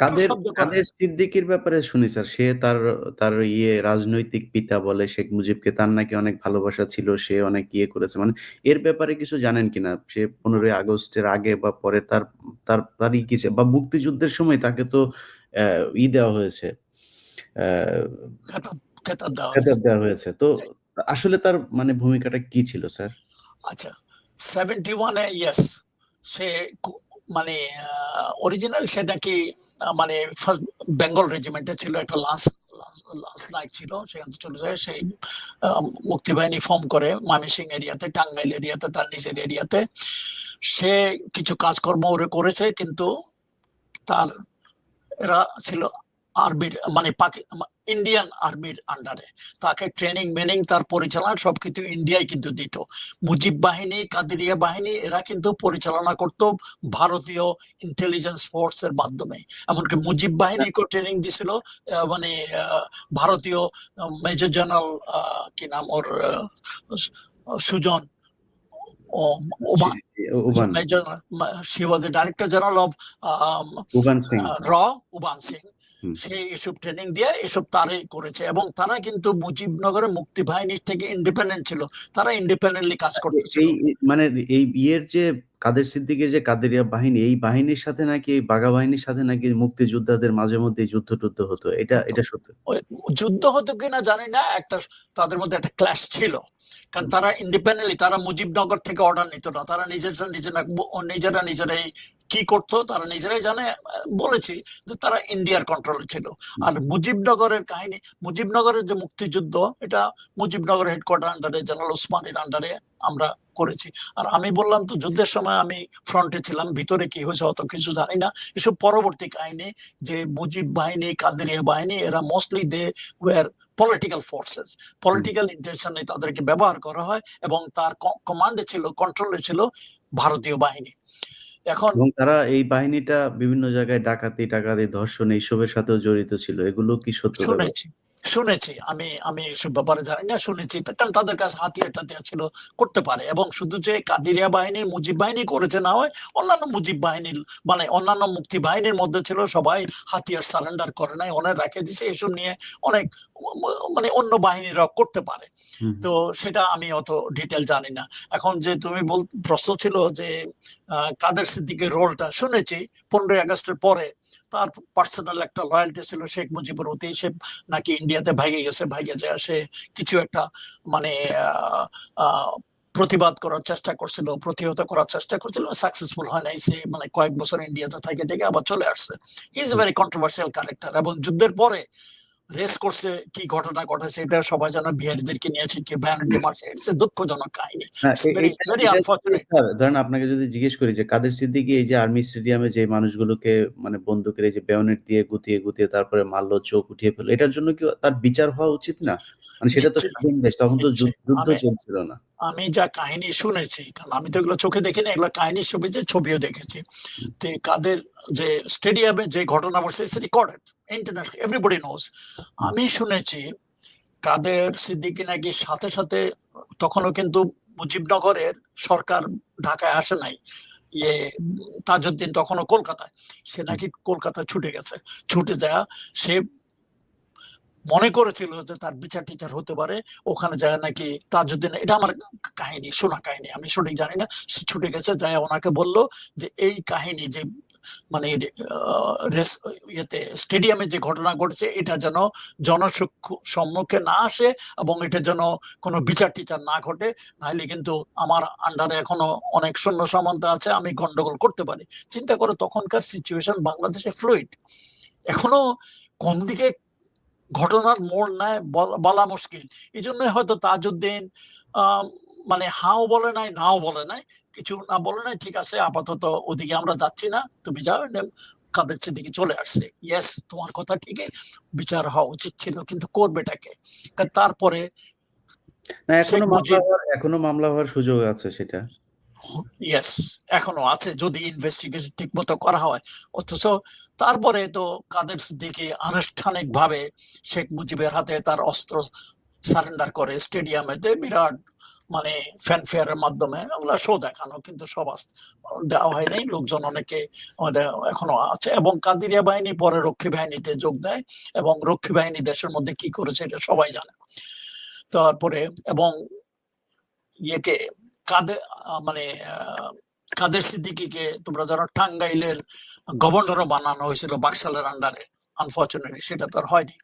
কাদের কাদের সিদ্দিকীর ব্যাপারে শুনি স্যার। সে তার তার ইয়ে রাজনৈতিক পিতা বলে শেখ মুজিবকে তার নাকি অনেক ভালোবাসা ছিল। সে অনেক ইয়ে করেছে। মানে এর ব্যাপারে কিছু জানেন কিনা? সে ১৫ই আগস্টের আগে বা পরে তার তার তার কি বা মুক্তিযুদ্ধের সময় তাকে তো ই দেওয়া হয়েছে। দেওয়া হয়েছে। তো আসলে তার মানে ভূমিকাটা কি ছিল স্যার? আচ্ছা 71 এ ইয়েস সে মানে অরিজিনাল সে নাকি আ মানে ফার্স্ট বেঙ্গল রেজিমেন্টে ছিল একটা লাস লান্স লাইক ছিল। সেখানে চলে যায়। সেই মুক্তিবাহিনী ফর্ম করে মামিসিং এরিয়াতে, টাঙ্গাইল এরিয়াতে, তার নিজের এরিয়াতে। সে কিছু কাজকর্ম ওরে করেছে কিন্তু তার এরা ছিল আর্মির মানে ইন্ডিয়ান আর্মির আন্ডারে। তাকে ট্রেনিং মেনিং তার পরিচালনা সবকিছু ইন্ডিয়ায় কিন্তু দিত। মুজিব বাহিনী, কাদেরিয়া বাহিনী এরা কিন্তু পরিচালনা করত ভারতীয় ইন্টেলিজেন্স ফোর্স এর মাধ্যমে। এমনকি মুজিব বাহিনীকেও ট্রেনিং দিছিল মানে ভারতীয় মেজর জেনারেল কি নাম ওর Sujan she was the director general of um। সে এসব ট্রেনিং দিয়ে এসব তারাই করেছে এবং তারা কিন্তু মুজিবনগরের মুক্তি বাহিনীর থেকে ইন্ডিপেন্ডেন্ট ছিল। তারা ইন্ডিপেন্ডেন্টলি কাজ মানে এই ইয়ের যে কাদের সিদ্দিকীর যে কাদেরিয়া বাহিনী, এই বাহিনীর সাথে নাকি এই বাঘা বাহিনীর সাথে নাকি মুক্তিযোদ্ধাদের মাঝে মধ্যে যুদ্ধ-টুদ্ধ হতো। এটা। এটা সত্য? যুদ্ধ হতো কিনা জানি না। একটা তাদের মধ্যে একটা ক্লাশ ছিল। কারণ তারা ইন্ডিপেন্ডেন্টলি তারা মুজিবনগর থেকে অর্ডার নিত না। তারা নিজেরা নিজেরা নিজেরা নিজেরাই কি করতো তারা নিজেরাই জানে। বলেছি যে তারা ইন্ডিয়ার কন্ট্রোলে ছিল। আর মুজিবনগরের কাহিনী মুজিবনগরের যে মুক্তিযুদ্ধ এটা মুজিবনগর হেডকোয়ার্টার আন্ডারে জেনারেল ওসমানের আন্ডারে আমরা করেছি। আর আমি বললাম তো যুদ্ধের সময় আমি ফ্রন্টে ছিলাম। ভিতরে কি হয়েছে অত কিছু জানি না। এসব পরবর্তী কাহিনী যে মুজিব বাহিনী, কাদেরিয়া বাহিনী এরা mostly they were political forces. Political intention তাদেরকে ব্যবহার করা হয় এবং তার কমান্ডে ছিল, কন্ট্রোলে ছিল ভারতীয় বাহিনী। এখন এবং তারা এই বাহিনীটা বিভিন্ন জায়গায় ডাকাতি-টাকাতি, ধর্ষণ এইসবের সাথেও জড়িত ছিল। এগুলো কি সত্য? শুনেছি, শুনেছি। আমি আমি এসব ব্যাপারে জানি না। শুনেছি। কারণ তাদের কাছে হাতিয়ার-টাতিয়ার ছিল করতে পারে এবং শুধু যে কাদিরিয়া বাহিনী, মুজিব বাহিনী করেছে না হয় অন্যান্য মুজিব বাহিনীর মানে অন্যান্য মুক্তি বাহিনীর মধ্যে ছিল সবাই হাতিয়ার সারেন্ডার করে নাই। ওনারা রেখে দিছে। এসব নিয়ে অনেক মানে অন্য বাহিনীরাও করতে পারে। তো সেটা আমি অত ডিটেল জানি না। এখন যে তুমি বল প্রশ্ন ছিল যে কাদের সিদ্দিকের রোলটা শুনেছি ১৫ই আগস্টের পরে তার পার্সোনাল একটা লয়াল্টি ছিল শেখ মুজিবের প্রতি। সে নাকি ইন্ডিয়াতে ভাইগে গেছে। ভাইগে যায় সে কিছু একটা মানে প্রতিবাদ করার চেষ্টা করছিল, প্রতিহত করার চেষ্টা করছিল। সাকসেসফুল হয় নাই। সে মানে কয়েক বছর ইন্ডিয়াতে থেকে, থেকে আবার চলে আসছে। Is a very controversial character এবং যুদ্ধের পরে রেস করছে কি ঘটনা ঘটেছে এটা সবাই জানে। বিহারীদেরকে নিয়েছে কেউ ব্যানার্জি মারছে। ইটস এ দুঃখজনক কাহিনী। এটা। স্যার ধরেন আপনাকে যদি জিজ্ঞেস করি যে কাদের সিদ্দিকী এই যে আর্মি স্টেডিয়ামে যে মানুষগুলোকে মানে বন্দুকের এই যে বেয়নেট দিয়ে গুতিয়ে, গুতিয়ে তারপরে মারল, চোখ উঠিয়ে ফেলল। এটার জন্য কি তার বিচার হওয়া উচিত না? মানে সেটা তো দেশ। তখন তো যুদ্ধ চলছিল না। আমি যা কাহিনী শুনেছি, কারণ আমি তো এগুলো চোখে দেখিনি। এগুলো কাহিনীর ছবিতে ছবিও দেখেছি। তে কাদের যে স্টেডিয়ামে যে ঘটনা ঘটছে ইটস রেকর্ডেড। International everybody. হুম। আমি শুনেছি কাদের সিদ্দিকী নাকি সাথে, সাথে তখনও কিন্তু মুজিবনগরের সরকার ঢাকায় আসে নাই। ইয়ে তাজউদ্দিন তখনও কলকাতায়। সে নাকি কলকাতায় ছুটে গেছে। ছুটে যায়া সে মনে করেছিল যে তার বিচার-টিচার হতে পারে। ওখানে যায়া নাকি তাজউদ্দিন এটা আমার কাহিনী, শোনা কাহিনী। আমি সঠিক জানি না। সে ছুটে গেছে যায়া ওনাকে বলল যে এই কাহিনী যে মানে ইয়েতে, স্টেডিয়ামে যে ঘটনা ঘটেছে, এটা যেন জনসক্ষু সম্মুখে না আসে এবং এটা যেন কোন বিচার-টিচার না ঘটে। নাইলে কিন্তু আমার আন্ডারে এখনও অনেক সৈন্য সামন্ত আছে। আমি গন্ডগোল করতে পারি। চিন্তা করো, তখনকার সিচুয়েশন বাংলাদেশে ফ্লুইড। এখনও কোন দিকে ঘটনার মোড় নেয় বলা মুশকিল। এজন্যই হয়তো তাজউদ্দিন মানে হাও বলে নাই, নাও বলে নাই। কিছু না বলে নাই। ঠিক আছে আপাতত ওদিকে আমরা যাচ্ছি না। তুমি যাও কাদের চলে আসছে। ইয়েস তোমার কথা ঠিকই। বিচার হওয়া উচিত ছিল। কিন্তু? তারপরে না এখনও মামলা এখনও মামলা হওয়ার সুযোগ আছে সেটা। ইয়েস এখনও আছে যদি ইনভেস্টিগেশন ঠিকমতো করা হয়। অথচ তারপরে তো কাদের সিদ্দিকী আনুষ্ঠানিকভাবে শেখ মুজিবের হাতে তার অস্ত্র সারেন্ডার করে স্টেডিয়ামেতে বিরাট মানে ফ্যানফেয়ারের মাধ্যমে ওগুলা শো দেখানো, কিন্তু সব দেওয়া হয়নি লোকজন অনেকে আমাদের এখনও আছে এবং কাদিরিয়া বাহিনী পরে রক্ষী বাহিনীতে যোগ দেয় এবং রক্ষী বাহিনী দেশের মধ্যে কি করেছে এটা সবাই জানে। তারপরে এবং ইয়েকে কাদের মানে কাদের সিদ্দিকিকে তোমরা জানো, টাঙ্গাইলের গভর্নরও বানানো হয়েছিল বাকশালের আন্ডারে আনফর্চুনেটলি সেটা তো আর হয়নি।